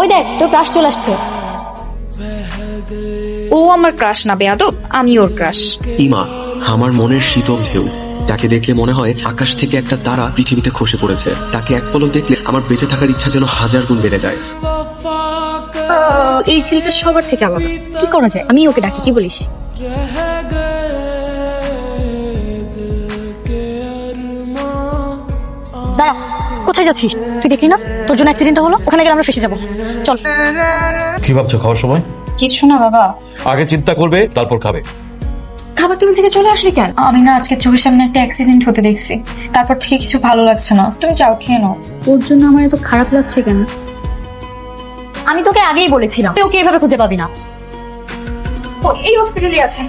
ওই দেখ তোর ক্রাশ চলে আসছে। ও আমার ক্রাশ না বেয়াদব আমি ওর ক্রাশ ইমা আমার মনের শীতল ঢেউ তাকে দেখলে মনে হয় আকাশ থেকে একটা তারা পৃথিবীতে খসে পড়েছে। তাকে এক পলক দেখলে আমার বেঁচে থাকার ইচ্ছা যেন হাজার গুণ বেড়ে যায়। এই ছেলেটা সবার থেকে আলাদা। কি করা যায়? আমি ওকে ডাকি কি বলিস? দাঁড়া কোথায় যাচ্ছিস? তুই দেখলি না? তোর জন্য অ্যাক্সিডেন্ট হলো? ওখানে গেলে আমরা ফেসে যাব। চল। কি ভাবছ খাওয়ার সময়? কিছু না বাবা। আগে চিন্তা করবে তারপর খাবে। খাবার টেবিল থেকে চলে আসলি কেন? আমি না আজকে চোখের সামনে একটা অ্যাক্সিডেন্ট হতে দেখছি। তারপর থেকে কিছু ভালো লাগছে না। তুমি যাও খেয়ে নাও। ওর জন্য আমার এত খারাপ লাগছে কেন? আমি তোকে আগেই বলেছিলাম তুই ওকে এভাবে খুঁজে পাবি না। ও এই হসপিটালে আছে।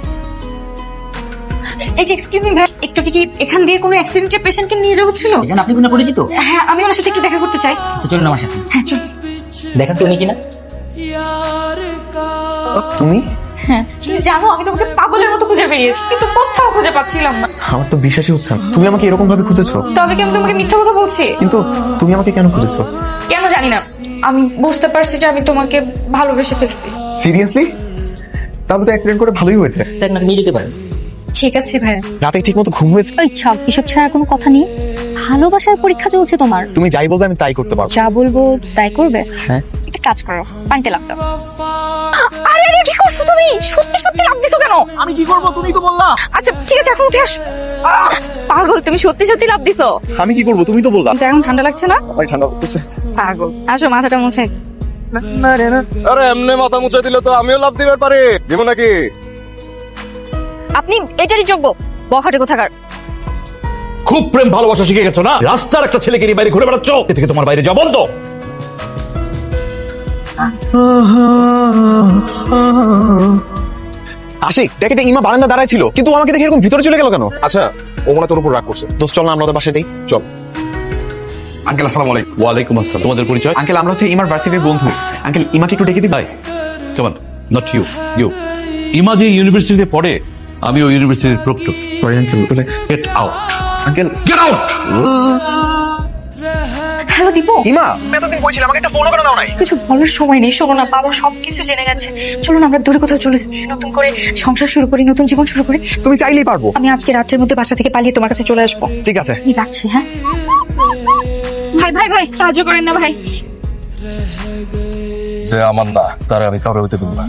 এই যে এক্সকিউজ মি ভাই একটু কি এখান দিয়ে কোনো অ্যাক্সিডেন্টের পেশেন্টকে নিয়ে যাওয়া ছিল? এখানে আপনি কোনো পরিচিত। হ্যাঁ আমি ওনার সাথে একটু দেখা করতে চাই। আচ্ছা চলুন আমার সাথে। হ্যাঁ চল দেখেন তো উনি কিনা। তুমি? হ্যাঁ তুমি জানো আমি তোমাকে পাগলের মতো খুঁজে বেরিয়েছি কিন্তু কোথাও খুঁজে পাচ্ছিলাম না। আমার তো বিশ্বাসই হচ্ছে না। তুমি আমাকে এরকম ভাবে খুঁজেছো? তবে কি আমি তোমাকে মিথ্যা কথা বলছি? কিন্তু তুমি আমাকে কেন খুঁজেছো? কেন জানি না। আমি বুঝতে পারছি যে আমি তোমাকে ভালোবেসে ফেলছি। সিরিয়াসলি তাহলে তো অ্যাক্সিডেন্ট করে ভালোই হয়েছে। দেখ না নিয়ে যেতে পারেন। ঠিক আছে ভাই রাতে ঠিক মতো ঘুম হয়েছে? ওই ছাপ এসব ছাড়া কোনো কথা নেই। ভালোবাসার পরীক্ষা চলছে তোমার। তুমি যাই বলবে আমি তাই করতে পারব। যা বলব তাই করবে? হ্যাঁ। একটা কাজ করো পানিতে লাভ দাও। আরে আরে কি করছ তুমি? সত্যি সত্যি লাভ দিছো কেন? আমি কি করব? তুমি তো বললা। আচ্ছা ঠিক আছে এখন উঠে আসো। পাগল তুমি সত্যি সত্যি লাভ দিছো? আমি কি করব? তুমি তো বললা। তো এখন ঠান্ডা লাগছে না? আমার ঠান্ডা করতেছে পাগল। আসো মাথাটা মুছে। আরে এমনি মাথা মুছে দিলে তো আমিও লাভ দিবার পারি। দিব নাকি? আপনি এটারই যোগ্য। বখাটে কোথাকার। খুব প্রেম ভালোবাসা শিখে গেছো না? রাস্তার একটা ছেলেকে নিয়ে বাইরে ঘুরে বেড়াচ্ছ? এ থেকে তোমার বাইরে যাওয়া বন্ধ। আশিক দেখ এটা ইমা বারান্দা দাঁড়ায় ছিল কিন্তু আমাকে দেখে এরকম ভিতরে চলে গেল কেন? আচ্ছা ও মনে তোর উপর রাগ করছে। দোস্ত চল না আমরা ওদের যাই। চল। আঙ্কেল আসসালামু আলাইকুম। ওয়ালাইকুম আসসালাম। তোমাদের পরিচয়? আঙ্কেল আমরা হচ্ছে ইমার ভার্সিটির বন্ধু। আঙ্কেল ইমাকে একটু ডেকে দিই হাই কেমন নট ইউ ইউ ইমা যে ইউনিভার্সিটিতে পড়ে আমি ওই ইউনিভার্সিটির প্রক্টর সরি আঙ্কেল বলে get out uncle get out hello Dipu Ima এতদিন বলছিলাম আমাকে একটা ফোনও করে দাও নাই? কিছু বলার সময় নেই শোনো না বাবা সবকিছু জেনে গেছে। চলো না আমরা দূরে কোথাও চলে যাই। নতুন করে সংসার শুরু করি নতুন জীবন শুরু করি। তুমি চাইলেই পারব। আমি আজকে রাত্রের মধ্যে বাসা থেকে পালিয়ে তোমার কাছে চলে আসব। ঠিক আছে। আমি রাখছি হ্যাঁ? ভাই ভাই ভাই সাহায্য করেন না ভাই। যে আমার না তারে আমি কাউরে হইতে দিব না।